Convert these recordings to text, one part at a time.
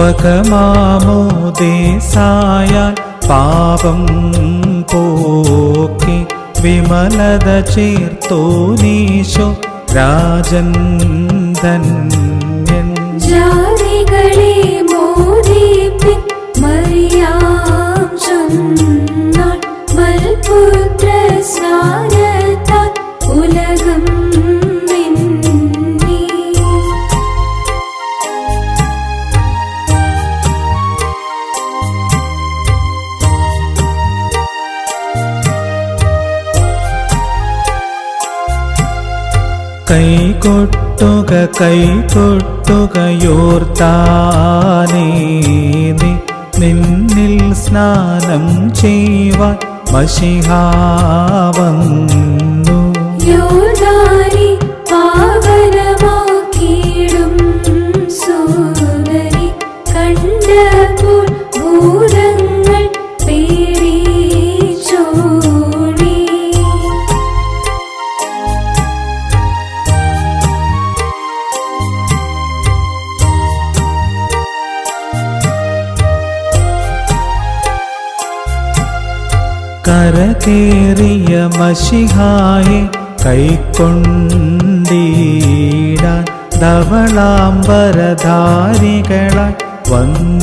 സ്വകമാമോദേശായാൽ പാപം പോക്കി വിമലത ചേർത്തോനീശോ രാജൻ ധന്യൻ. ജാതികളെ കൈകൊട്ടുക കൈകൊട്ടുകയോർത്താനേ നിന്നിൽ സ്നാനം ചെയ്യുവാൻ മഷിഹാവന്നു യോദാനി പാവനമാക്കിയിടും കരകേറിയ മഷിഹായെ കൈക്കൊണ്ടീടാൻ ധവളാംബരധാരികളായി വന്നീറേന്മാ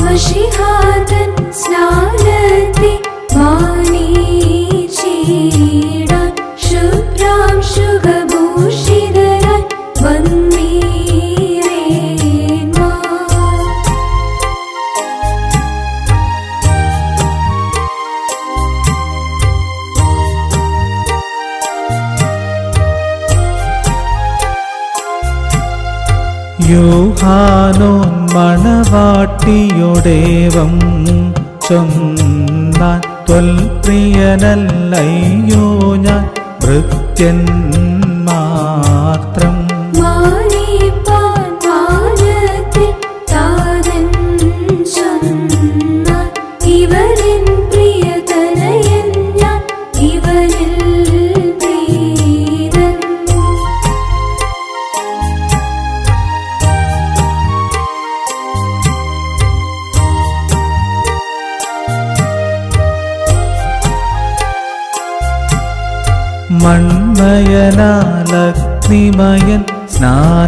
മഷിഹാതൻ സ്നാനത്തെ യോഹാനോൻ മണവാട്ടിയുടേവം ചൊന്നാൻ ത്വൽപ്രിയനല്ലയ്യോ ഞാൻ ഭൃത്യൻ മാത്രം. ഇവരിൻ മൺമയനാലഗ്നിമയൻ സ്നാനപ്പേട്ടു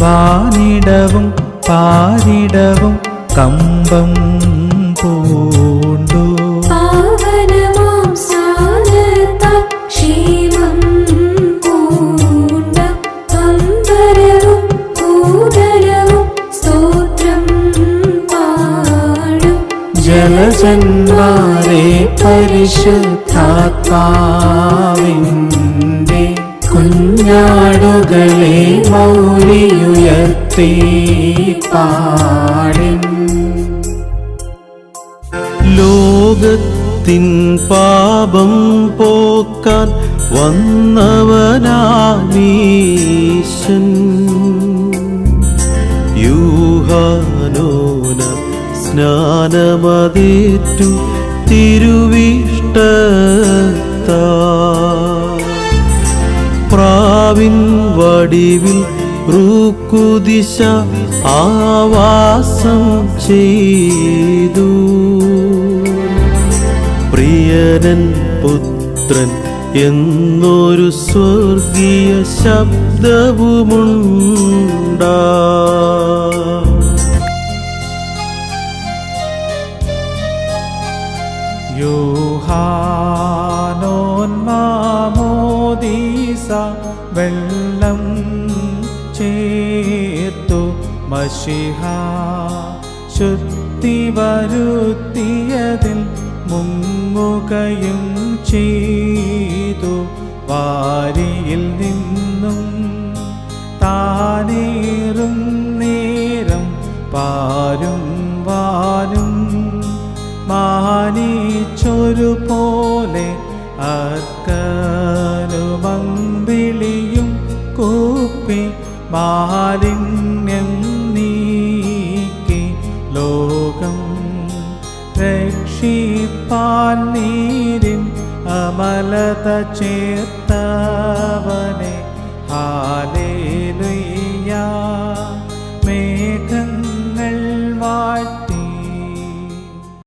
പാനിടവും പാരിടവും കമ്പം ജലജന്മാരെ പരിശുദ്ധാത്മാവിന്റെ കുഞ്ഞാടുകളെ മൗലിയുയർത്തി പാടിൻ ലോകത്തിൻ പാപം പോക്കാൻ വന്നവനാമീശൻ യൂഹാനോന സ്നാനമതേറ്റു തിരുവിഷ്ടത്താ. പ്രാവിൻ വടിവിൽ റൂക്കുദിശ ആവാസം ചെയ്തു. പ്രിയനൻ പുത്രൻ എന്നൊരു സ്വർഗീയ ശബ്ദവുമുണ്ടാ. യോഹാനോന്മാമോദീസ വെള്ളം ചേർത്തു മഷിഹ ശുദ്ധി വരുത്തിയതിൽ മുങ്ങുകയും ചെയ്തു. വാരിയിൽ നിന്നും ജ്വലിച്ചൊരു പോലെ അർക്കനുമമ്പിളിയും കൂപ്പി മാലിന്യം നീക്കി ലോകം രക്ഷിപ്പാൻ നീരിൻ അമലത ചേർത്തവനെ. ഹാലേലുയ്യാ.